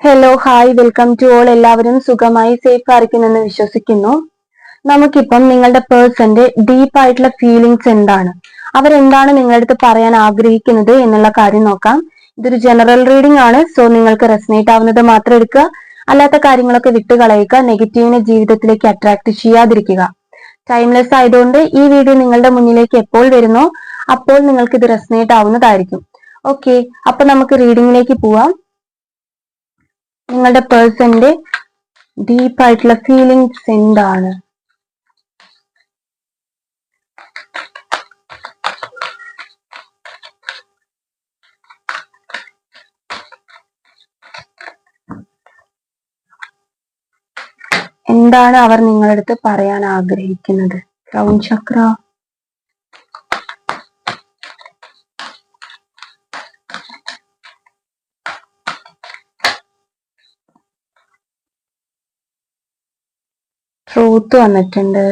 Hello hi welcome to all എല്ലാവരും സുഖമായി safe ആയിരിക്കുമെന്ന് വിശ്വസിക്കുന്നു. നമുക്കിപ്പം നിങ്ങളുടെ പേഴ്സന്റെ ഡീപ്പ് ആയിട്ടുള്ള ഫീലിങ്സ് എന്താണ്? അവരെന്താണ് നിങ്ങളുടെ അടുത്ത് പറയാൻ ആഗ്രഹിക്കുന്നത് എന്നുള്ള കാര്യം നോക്കാം. ഇതൊരു ജനറൽ റീഡിംഗ് ആണ് സോ നിങ്ങൾക്ക് റെസനേറ്റ് ആവുന്നത് മാത്രം എടുക്കുക. അല്ലാത്ത കാര്യങ്ങളൊക്കെ വിട്ടുകളയുക നെഗറ്റീവിനെ ജീവിതത്തിലേക്ക് അട്രാക്ട് ചെയ്യാതിരിക്കുക. ടൈംലെസ് ആയതുകൊണ്ട് ഈ വീഡിയോ നിങ്ങളുടെ മുന്നിലേക്ക് എപ്പോൾ വരുന്നോ അപ്പോൾ നിങ്ങൾക്ക് ഇത് റെസനേറ്റ് ആവുന്നതായിരിക്കും. ഓക്കെ അപ്പൊ നമുക്ക് റീഡിംഗിലേക്ക് പോവാം. നിങ്ങളുടെ പേഴ്സന്റെ ഡീപ്പായിട്ടുള്ള ഫീലിങ്സ് എന്താണ്? എന്താണ് അവർ നിങ്ങളുടെ അടുത്ത് പറയാൻ ആഗ്രഹിക്കുന്നത്? ക്രൗൺ ചക്ര ട്രൂത്ത് വന്നിട്ടുണ്ട്.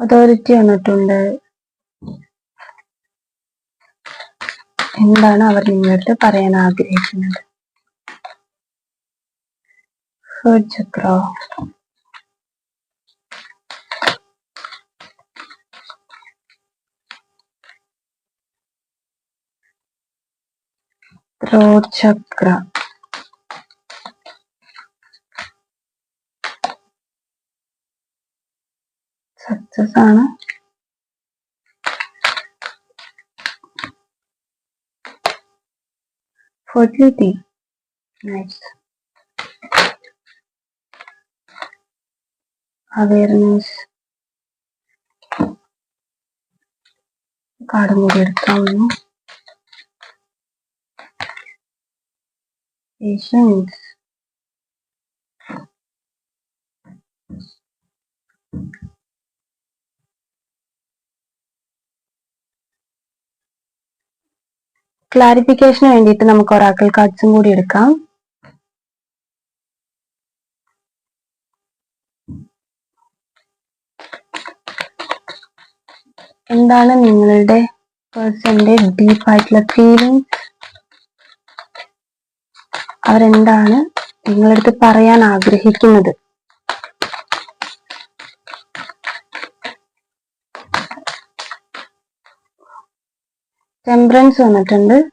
അതോറിറ്റി വന്നിട്ടുണ്ട്. എന്താണ് അവർ നിങ്ങളുടെ പറയാൻ ആഗ്രഹിക്കുന്നത്? ചക്രോ? ത്രോട്ട് ചക്ര സക്സസ് ആണ്. ഫെർട്ടിലിറ്റി നൈസ് അവയർനെസ് കാർഡും കൂടി എടുക്കാവുന്നു Patience. ക്ലാരിഫിക്കേഷന് വേണ്ടിയിട്ട് നമുക്ക് ഒറാക്കിൾ കാർഡ്സും കൂടി എടുക്കാം എന്താണ് നിങ്ങളുടെ പേഴ്സന്റെ ഡീപ്പായിട്ടുള്ള ഫീലിംഗ്സ് ഫീലിംഗ് അവരെന്താണ് നിങ്ങളടുത്ത് പറയാൻ ആഗ്രഹിക്കുന്നത്? ടെമ്പറൻസ് വന്നിട്ടുണ്ട്.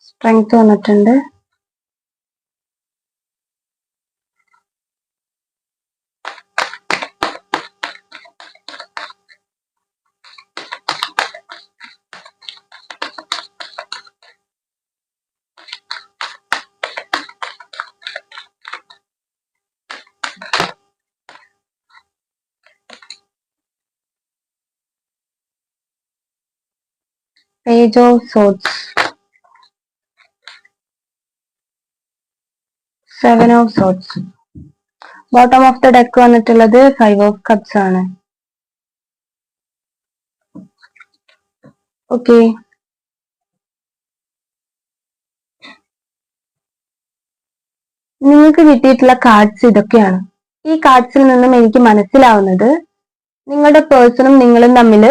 സ്ട്രെങ്ത് വന്നിട്ടുണ്ട്. Page of swords seven of swords bottom of the deck വന്നിട്ടുള്ളത് ഫൈവ് ഓഫ് കപ്സ് ആണ്. ഓക്കെ നിങ്ങൾക്ക് കിട്ടിയിട്ടുള്ള കാർഡ്സ് ഇതൊക്കെയാണ്. ഈ കാർഡ്സിൽ നിന്നും എനിക്ക് മനസ്സിലാവുന്നത് നിങ്ങളുടെ പേഴ്സണും നിങ്ങളും തമ്മിൽ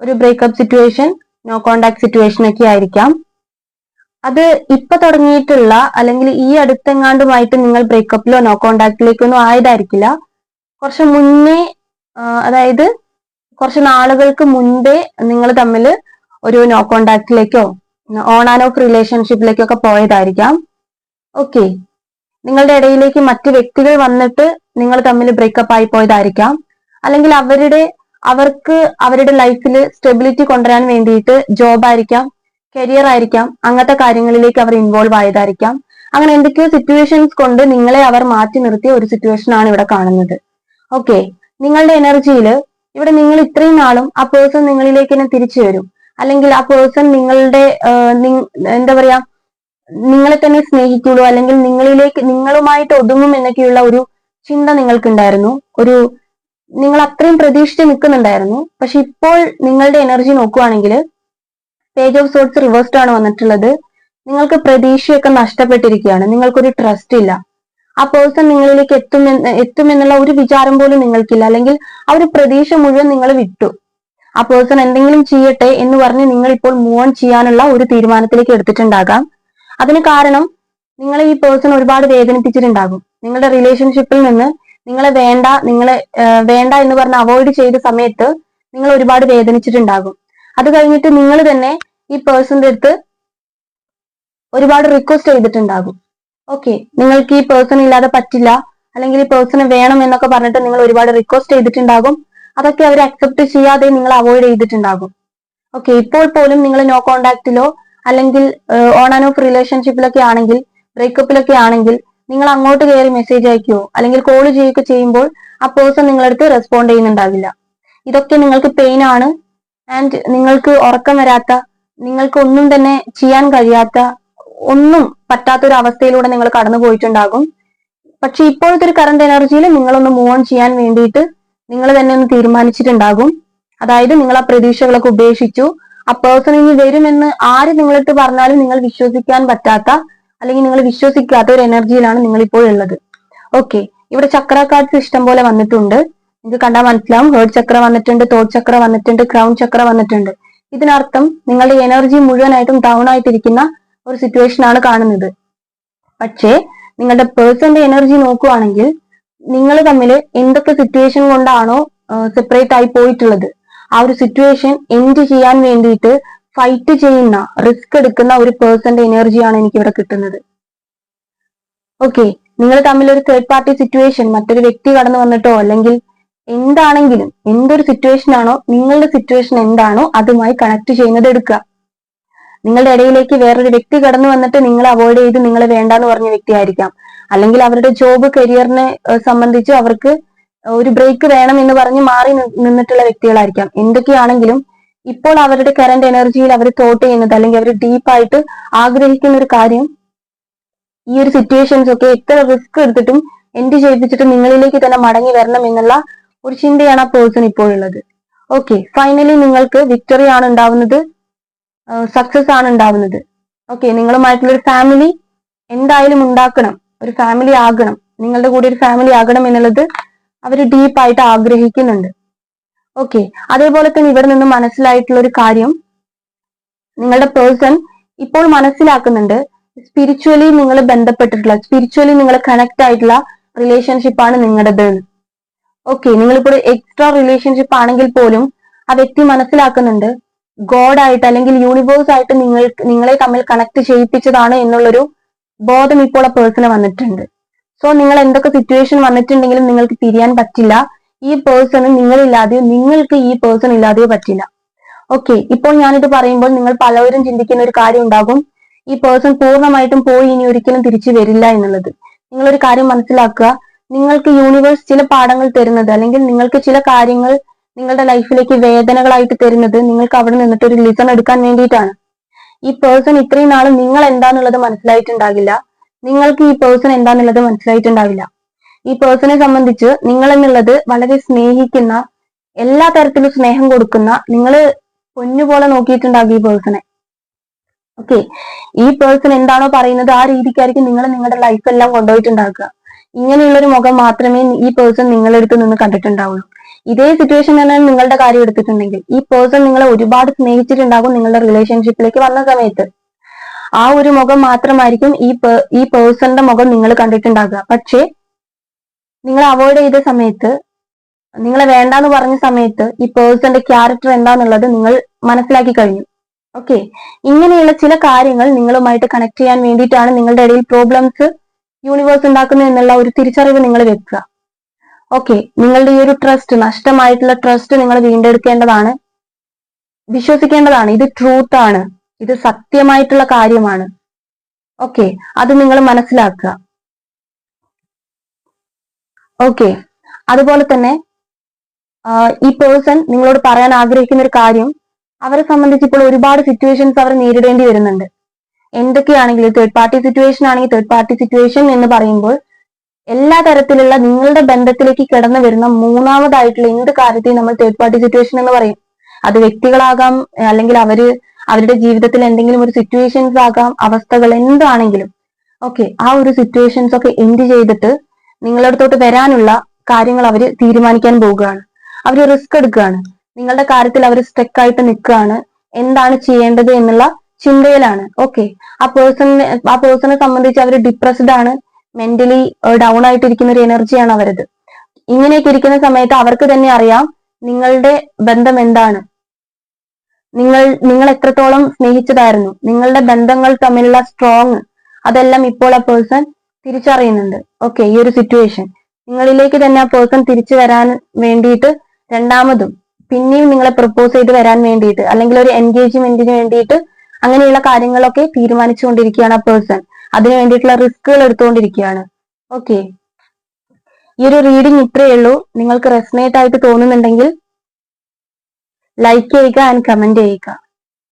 ഒരു breakup situation no contact situation ഒക്കെ ആയിരിക്കാം. അത് ഇപ്പൊ തുടങ്ങിയിട്ടുള്ള അല്ലെങ്കിൽ ഈ അടുത്തെങ്ങാണ്ടുമായിട്ട് നിങ്ങൾ ബ്രേക്കപ്പിലോ നോ കോണ്ടാക്റ്റിലേക്കോ ഒന്നും ആയതായിരിക്കില്ല. കുറച്ച് മുന്നേ അതായത് കുറച്ച് നാളുകൾക്ക് മുൻപേ നിങ്ങൾ തമ്മിൽ ഒരു നോ കോണ്ടാക്ടിലേക്കോ ഓൺ ആൻഡ് ഓഫ് റിലേഷൻഷിപ്പിലേക്കോ ഒക്കെ പോയതായിരിക്കാം. ഓക്കെ നിങ്ങളുടെ ഇടയിലേക്ക് മറ്റ് വ്യക്തികൾ വന്നിട്ട് നിങ്ങൾ തമ്മിൽ ബ്രേക്കപ്പ് ആയി പോയതായിരിക്കാം. അല്ലെങ്കിൽ അവരുടെ അവർക്ക് അവരുടെ ലൈഫിൽ സ്റ്റെബിലിറ്റി കൊണ്ടുവരാൻ വേണ്ടിയിട്ട് ജോബ് ആയിരിക്കാം കരിയർ ആയിരിക്കാം അങ്ങനത്തെ കാര്യങ്ങളിലേക്ക് അവർ ഇൻവോൾവ് ആയതായിരിക്കാം. അങ്ങനെ എന്തൊക്കെയോ സിറ്റുവേഷൻസ് കൊണ്ട് നിങ്ങളെ അവർ മാറ്റി നിർത്തിയ ഒരു സിറ്റുവേഷൻ ആണ് ഇവിടെ കാണുന്നത്. ഓക്കെ നിങ്ങളുടെ എനർജിയിൽ ഇവിടെ നിങ്ങൾ ഇത്രയും നാളും ആ പേഴ്സൺ നിങ്ങളിലേക്ക് തന്നെ തിരിച്ചു വരും. അല്ലെങ്കിൽ ആ പേഴ്സൺ നിങ്ങളുടെ എന്താ പറയാ നിങ്ങളെ തന്നെ സ്നേഹിക്കുള്ളൂ. അല്ലെങ്കിൽ നിങ്ങളിലേക്ക് നിങ്ങളുമായിട്ട് ഒതുങ്ങും എന്നൊക്കെയുള്ള ഒരു ചിന്ത നിങ്ങൾക്കുണ്ടായിരുന്നു. ഒരു നിങ്ങൾ അത്രയും പ്രതീക്ഷിച്ച് നിൽക്കുന്നുണ്ടായിരുന്നു പക്ഷെ ഇപ്പോൾ നിങ്ങളുടെ എനർജി നോക്കുവാണെങ്കിൽ പേജ് ഓഫ് സോർട്സ് റിവേഴ്സ്ഡ് ആണ് വന്നിട്ടുള്ളത്. നിങ്ങൾക്ക് പ്രതീക്ഷയൊക്കെ നഷ്ടപ്പെട്ടിരിക്കുകയാണ്. നിങ്ങൾക്കൊരു ട്രസ്റ്റ് ഇല്ല. ആ പേഴ്സൺ നിങ്ങളിലേക്ക് എത്തുമെന്ന് എത്തുമെന്നുള്ള ഒരു വിചാരം പോലും നിങ്ങൾക്കില്ല. അല്ലെങ്കിൽ ആ ഒരു പ്രതീക്ഷ മുഴുവൻ നിങ്ങൾ വിട്ടു. ആ പേഴ്സൺ എന്തെങ്കിലും ചെയ്യട്ടെ എന്ന് പറഞ്ഞ് നിങ്ങൾ ഇപ്പോൾ മൂവ് ഓൺ ചെയ്യാനുള്ള ഒരു തീരുമാനത്തിലേക്ക് എടുത്തിട്ടുണ്ടാകാം. അതിന് കാരണം നിങ്ങളെ ഈ പേഴ്സൺ ഒരുപാട് വേദനിപ്പിച്ചിട്ടുണ്ടാകും. നിങ്ങളുടെ റിലേഷൻഷിപ്പിൽ നിന്ന് നിങ്ങളെ വേണ്ട നിങ്ങൾ വേണ്ട എന്ന് പറഞ്ഞ് അവോയ്ഡ് ചെയ്ത സമയത്ത് നിങ്ങൾ ഒരുപാട് വേദനിച്ചിട്ടുണ്ടാകും. അത് കഴിഞ്ഞിട്ട് നിങ്ങൾ തന്നെ ഈ പേഴ്സന്റെ അടുത്ത് ഒരുപാട് റിക്വസ്റ്റ് ചെയ്തിട്ടുണ്ടാകും. ഓക്കെ നിങ്ങൾക്ക് ഈ പേഴ്സൺ ഇല്ലാതെ പറ്റില്ല അല്ലെങ്കിൽ ഈ പേഴ്സണെ വേണം എന്നൊക്കെ പറഞ്ഞിട്ട് നിങ്ങൾ ഒരുപാട് റിക്വസ്റ്റ് ചെയ്തിട്ടുണ്ടാകും. അതൊക്കെ അവർ അക്സെപ്റ്റ് ചെയ്യാതെ നിങ്ങൾ അവോയ്ഡ് ചെയ്തിട്ടുണ്ടാകും. ഓക്കെ ഇപ്പോൾ പോലും നിങ്ങൾ നോ കോണ്ടാക്റ്റിലോ അല്ലെങ്കിൽ ഓൺ ആൻഡ് ഓഫ് റിലേഷൻഷിപ്പിലൊക്കെ ആണെങ്കിൽ ബ്രേക്കപ്പിലൊക്കെ ആണെങ്കിൽ നിങ്ങൾ അങ്ങോട്ട് കയറി മെസ്സേജ് അയക്കുകയോ അല്ലെങ്കിൽ കോൾ ചെയ്യുകയൊക്കെ ചെയ്യുമ്പോൾ ആ പേഴ്സൺ നിങ്ങളടുത്ത് റെസ്പോണ്ട് ചെയ്യുന്നുണ്ടാവില്ല. ഇതൊക്കെ നിങ്ങൾക്ക് പെയിൻ ആണ്. ആൻഡ് നിങ്ങൾക്ക് ഉറക്കം വരാത്ത നിങ്ങൾക്ക് ഒന്നും തന്നെ ചെയ്യാൻ കഴിയാത്ത ഒന്നും പറ്റാത്ത ഒരു അവസ്ഥയിലൂടെ നിങ്ങൾ കടന്നു പോയിട്ടുണ്ടാകും. പക്ഷെ ഇപ്പോഴത്തെ ഒരു കറണ്ട് എനർജിയിൽ നിങ്ങളൊന്ന് മൂവ് ഓൺ ചെയ്യാൻ വേണ്ടിയിട്ട് നിങ്ങൾ തന്നെ ഒന്ന് തീരുമാനിച്ചിട്ടുണ്ടാകും. അതായത് നിങ്ങൾ ആ പ്രതീക്ഷകളൊക്കെ ഉപേക്ഷിച്ചു. ആ പേഴ്സൺ ഇനി വരുമെന്ന് ആര് നിങ്ങളിട്ട് പറഞ്ഞാലും നിങ്ങൾ വിശ്വസിക്കാൻ പറ്റാത്ത അല്ലെങ്കിൽ നിങ്ങൾ വിശ്വസിക്കാത്ത ഒരു എനർജിയിലാണ് നിങ്ങൾ ഇപ്പോൾ ഉള്ളത്. ഓക്കെ ഇവിടെ ചക്ര ഇഷ്ടം പോലെ വന്നിട്ടുണ്ട്. നിങ്ങൾക്ക് കണ്ടാൽ മനസ്സിലാവും. ഹേർഡ് ചക്ര വന്നിട്ടുണ്ട് തോട്ട് ചക്ര വന്നിട്ടുണ്ട് ക്രൗൺ ചക്ര വന്നിട്ടുണ്ട്. ഇതിനർത്ഥം നിങ്ങളുടെ എനർജി മുഴുവനായിട്ടും ഡൗൺ ആയിട്ടിരിക്കുന്ന ഒരു സിറ്റുവേഷൻ ആണ് കാണുന്നത്. പക്ഷേ നിങ്ങളുടെ പേഴ്സന്റെ എനർജി നോക്കുവാണെങ്കിൽ നിങ്ങൾ തമ്മിൽ എന്തൊക്കെ സിറ്റുവേഷൻ കൊണ്ടാണോ സെപ്പറേറ്റ് ആയി പോയിട്ടുള്ളത്. ആ ഒരു സിറ്റുവേഷൻ എൻഡ് ചെയ്യാൻ വേണ്ടിയിട്ട് ഫൈറ്റ് ചെയ്യുന്ന റിസ്ക് എടുക്കുന്ന ഒരു പേഴ്സന്റെ എനർജിയാണ് എനിക്ക് ഇവിടെ കിട്ടുന്നത്. ഓക്കെ നിങ്ങൾ തമ്മിൽ ഒരു തേർഡ് പാർട്ടി സിറ്റുവേഷൻ മറ്റൊരു വ്യക്തി കടന്നു വന്നിട്ടോ അല്ലെങ്കിൽ എന്താണെങ്കിലും എന്തൊരു സിറ്റുവേഷൻ ആണോ നിങ്ങളുടെ സിറ്റുവേഷൻ എന്താണോ അതുമായി കണക്ട് ചെയ്യുന്നത് എടുക്കുക. നിങ്ങളുടെ ഇടയിലേക്ക് വേറൊരു വ്യക്തി കടന്നു വന്നിട്ട് നിങ്ങൾ അവോയ്ഡ് ചെയ്ത് നിങ്ങളെ വേണ്ടാന്ന് പറഞ്ഞ വ്യക്തിയായിരിക്കാം അല്ലെങ്കിൽ അവരുടെ ജോബ് കരിയറിനെ സംബന്ധിച്ച് അവർക്ക് ഒരു ബ്രേക്ക് വേണം എന്ന് പറഞ്ഞ് മാറി നിന്നിട്ടുള്ള വ്യക്തികളായിരിക്കാം. എന്തൊക്കെയാണെങ്കിലും ഇപ്പോൾ അവരുടെ കറന്റ് എനർജിയിൽ അവർ തോട്ട് ചെയ്യുന്നത് അല്ലെങ്കിൽ അവർ ഡീപ്പായിട്ട് ആഗ്രഹിക്കുന്ന ഒരു കാര്യം ഈ ഒരു സിറ്റുവേഷൻസ് ഒക്കെ എത്ര റിസ്ക് എടുത്തിട്ടും എൻഡ് ചെയ്യിപ്പിച്ചിട്ട് നിങ്ങളിലേക്ക് തന്നെ മടങ്ങി വരണം എന്നുള്ള ഒരു ചിന്തയാണ് ആ പേഴ്സൺ ഇപ്പോഴുള്ളത് ഓക്കെ ഫൈനലി നിങ്ങൾക്ക് വിക്ടറി ആണ് ഉണ്ടാവുന്നത് സക്സസ് ആണ് ഉണ്ടാവുന്നത്. ഓക്കെ നിങ്ങളുമായിട്ടുള്ള ഒരു ഫാമിലി എന്തായാലും ഉണ്ടാക്കണം ഒരു ഫാമിലി ആകണം നിങ്ങളുടെ കൂടെ ഒരു ഫാമിലി ആകണം എന്നുള്ളത് അവർ ഡീപ്പായിട്ട് ആഗ്രഹിക്കുന്നുണ്ട്. ഓക്കെ അതേപോലെ തന്നെ ഇവിടെ നിന്ന് മനസ്സിലായിട്ടുള്ള ഒരു കാര്യം. നിങ്ങളുടെ പേഴ്സൺ ഇപ്പോൾ മനസ്സിലാക്കുന്നുണ്ട് സ്പിരിച്വലി നിങ്ങൾ ബന്ധപ്പെട്ടിട്ടുള്ള സ്പിരിച്വലി നിങ്ങൾ കണക്ട് ആയിട്ടുള്ള റിലേഷൻഷിപ്പ് ആണ് നിങ്ങളുടേത്. ഓക്കെ നിങ്ങളിപ്പോൾ എക്സ്ട്രാ റിലേഷൻഷിപ്പ് ആണെങ്കിൽ പോലും ആ വ്യക്തി മനസ്സിലാക്കുന്നുണ്ട് ഗോഡ് ആയിട്ട് അല്ലെങ്കിൽ യൂണിവേഴ്സ് ആയിട്ട് നിങ്ങൾ നിങ്ങളെ തമ്മിൽ കണക്ട് ചെയ്യിപ്പിച്ചതാണ് എന്നുള്ളൊരു ബോധം ഇപ്പോൾ ആ പേഴ്സണ് വന്നിട്ടുണ്ട്. സോ നിങ്ങൾ എന്തൊക്കെ സിറ്റുവേഷൻ വന്നിട്ടുണ്ടെങ്കിലും നിങ്ങൾക്ക് തിരിയാൻ പറ്റില്ല. ഈ പേഴ്സണ് നിങ്ങളില്ലാതെയോ നിങ്ങൾക്ക് ഈ പേഴ്സൺ ഇല്ലാതെയോ പറ്റില്ല. ഓക്കെ ഇപ്പോൾ ഞാനിത് പറയുമ്പോൾ നിങ്ങൾ പലവരും ചിന്തിക്കുന്ന ഒരു കാര്യം ഉണ്ടാകും. ഈ പേഴ്സൺ പൂർണമായിട്ടും പോയി ഇനി ഒരിക്കലും തിരിച്ചു വരില്ല എന്നുള്ളത്. നിങ്ങളൊരു കാര്യം മനസ്സിലാക്കുക. നിങ്ങൾക്ക് യൂണിവേഴ്സ് ചില പാഠങ്ങൾ തരുന്നത് അല്ലെങ്കിൽ നിങ്ങൾക്ക് ചില കാര്യങ്ങൾ നിങ്ങളുടെ ലൈഫിലേക്ക് വേദനകളായിട്ട് തരുന്നത് നിങ്ങൾക്ക് അവിടെ നിന്നിട്ട് ഒരു ലിസൺ എടുക്കാൻ വേണ്ടിയിട്ടാണ്. ഈ പേഴ്സൺ ഇത്രയും നാളും നിങ്ങൾ എന്താന്നുള്ളത് മനസ്സിലായിട്ടുണ്ടാകില്ല. നിങ്ങൾക്ക് ഈ പേഴ്സൺ എന്താന്നുള്ളത് മനസ്സിലായിട്ടുണ്ടാവില്ല ഈ പേഴ്സണെ സംബന്ധിച്ച് നിങ്ങൾ എന്നുള്ളത് വളരെ സ്നേഹിക്കുന്ന എല്ലാ തരത്തിലും സ്നേഹം കൊടുക്കുന്ന നിങ്ങൾ പൊന്നുപോലെ നോക്കിയിട്ടുണ്ടാകും ഈ പേഴ്സണെ ഓക്കെ ഈ പേഴ്സൺ എന്താണോ പറയുന്നത് ആ രീതിക്കായിരിക്കും നിങ്ങൾ നിങ്ങളുടെ ലൈഫ് എല്ലാം കൊണ്ടുപോയിട്ടുണ്ടാക്കുക. ഇങ്ങനെയുള്ള ഒരു മുഖം മാത്രമേ ഈ പേഴ്സൺ നിങ്ങളുടെ അടുത്ത് നിന്ന് കണ്ടിട്ടുണ്ടാവുള്ളൂ. ഇതേ സിറ്റുവേഷൻ തന്നെ നിങ്ങളുടെ കാര്യം എടുത്തിട്ടുണ്ടെങ്കിൽ ഈ പേഴ്സൺ നിങ്ങളെ ഒരുപാട് സ്നേഹിച്ചിട്ടുണ്ടാകും നിങ്ങളുടെ റിലേഷൻഷിപ്പിലേക്ക് വന്ന സമയത്ത്. ആ ഒരു മുഖം മാത്രമായിരിക്കും ഈ ഈ പേഴ്സണിന്റെ മുഖം നിങ്ങൾ കണ്ടിട്ടുണ്ടാകുക. പക്ഷേ നിങ്ങൾ അവോയ്ഡ് ചെയ്ത സമയത്ത് നിങ്ങളെ വേണ്ടാന്ന് പറഞ്ഞ സമയത്ത് ഈ പേഴ്സന്റെ ക്യാരക്ടർ എന്താന്നുള്ളത് നിങ്ങൾ മനസ്സിലാക്കി കഴിഞ്ഞു. ഓക്കെ ഇങ്ങനെയുള്ള ചില കാര്യങ്ങൾ നിങ്ങളുമായിട്ട് കണക്ട് ചെയ്യാൻ വേണ്ടിയിട്ടാണ് നിങ്ങളുടെ ഇടയിൽ പ്രോബ്ലംസ് യൂണിവേഴ്സ് ഉണ്ടാക്കുന്നത് എന്നുള്ള ഒരു തിരിച്ചറിവ് നിങ്ങൾ വെക്കുക ഓക്കെ നിങ്ങളുടെ ഈ ഒരു ട്രസ്റ്റ് നഷ്ടമായിട്ടുള്ള ട്രസ്റ്റ് നിങ്ങൾ വീണ്ടെടുക്കേണ്ടതാണ്. വിശ്വസിക്കേണ്ടതാണ്. ഇത് ട്രൂത്ത് ആണ്. ഇത് സത്യമായിട്ടുള്ള കാര്യമാണ്. ഓക്കെ അത് നിങ്ങൾ മനസ്സിലാക്കുക. ഓക്കെ അതുപോലെ തന്നെ ഈ പേഴ്സൺ നിങ്ങളോട് പറയാൻ ആഗ്രഹിക്കുന്ന ഒരു കാര്യം അവരെ സംബന്ധിച്ച് ഇപ്പോൾ ഒരുപാട് സിറ്റുവേഷൻസ് അവർ നേരിടേണ്ടി വരുന്നുണ്ട്. എന്തൊക്കെയാണെങ്കിലും തേർഡ് പാർട്ടി സിറ്റുവേഷൻ ആണെങ്കിൽ തേർഡ് പാർട്ടി സിറ്റുവേഷൻ എന്ന് പറയുമ്പോൾ എല്ലാ തരത്തിലുള്ള നിങ്ങളുടെ ബന്ധത്തിലേക്ക് കിടന്നു വരുന്ന മൂന്നാമതായിട്ടുള്ള എന്ത് കാര്യത്തെയും നമ്മൾ തേർഡ് പാർട്ടി സിറ്റുവേഷൻ എന്ന് പറയും. അത് വ്യക്തികളാകാം അല്ലെങ്കിൽ അവർ അവരുടെ ജീവിതത്തിൽ എന്തെങ്കിലും ഒരു സിറ്റുവേഷൻസ് ആകാം അവസ്ഥകൾ എന്താണെങ്കിലും. ഓക്കെ ആ ഒരു സിറ്റുവേഷൻസ് ഒക്കെ എൻഡ് ചെയ്തിട്ട് നിങ്ങളുടെ അടുത്തോട്ട് വരാനുള്ള കാര്യങ്ങൾ അവർ തീരുമാനിക്കാൻ പോവുകയാണ് അവർ റിസ്ക് എടുക്കുകയാണ്. നിങ്ങളുടെ കാര്യത്തിൽ അവർ സ്റ്റക്ക് ആയിട്ട് നിൽക്കുകയാണ്. എന്താണ് ചെയ്യേണ്ടത് എന്നുള്ള ചിന്തയിലാണ്. ഓക്കെ ആ പേഴ്സണിനെ ആ പേഴ്സണെ സംബന്ധിച്ച് അവർ ഡിപ്രസ്ഡ് ആണ്. മെന്റലി ഡൗൺ ആയിട്ടിരിക്കുന്ന ഒരു എനർജിയാണ് അവരത്. ഇങ്ങനെയൊക്കെ ഇരിക്കുന്ന സമയത്ത് അവർക്ക് തന്നെ അറിയാം നിങ്ങളുടെ ബന്ധം എന്താണ്. നിങ്ങൾ നിങ്ങൾ എത്രത്തോളം സ്നേഹിച്ചതായിരുന്നു. നിങ്ങളുടെ ബന്ധങ്ങൾ തമ്മിലുള്ള സ്ട്രോങ് അതെല്ലാം ഇപ്പോൾ ആ പേഴ്സൺ തിരിച്ചറിയുന്നുണ്ട്. ഓക്കെ ഈ ഒരു സിറ്റുവേഷൻ നിങ്ങളിലേക്ക് തന്നെ ആ പേഴ്സൺ തിരിച്ചു വരാൻ വേണ്ടിയിട്ട് രണ്ടാമതും പിന്നെയും നിങ്ങളെ പ്രപ്പോസ് ചെയ്ത് വരാൻ വേണ്ടിയിട്ട് അല്ലെങ്കിൽ ഒരു എൻഗേജ്മെന്റിന് വേണ്ടിയിട്ട് അങ്ങനെയുള്ള കാര്യങ്ങളൊക്കെ തീരുമാനിച്ചുകൊണ്ടിരിക്കുകയാണ് ആ പേഴ്സൺ അതിനു വേണ്ടിയിട്ടുള്ള റിസ്കുകൾ എടുത്തുകൊണ്ടിരിക്കുകയാണ്. ഓക്കെ ഈ ഒരു റീഡിംഗ് ഇത്രയേ ഉള്ളൂ. നിങ്ങൾക്ക് റെസ്നേറ്റ് ആയിട്ട് തോന്നുന്നുണ്ടെങ്കിൽ ലൈക്ക് ചെയ്യുക ആൻഡ് കമന്റ് ചെയ്യുക.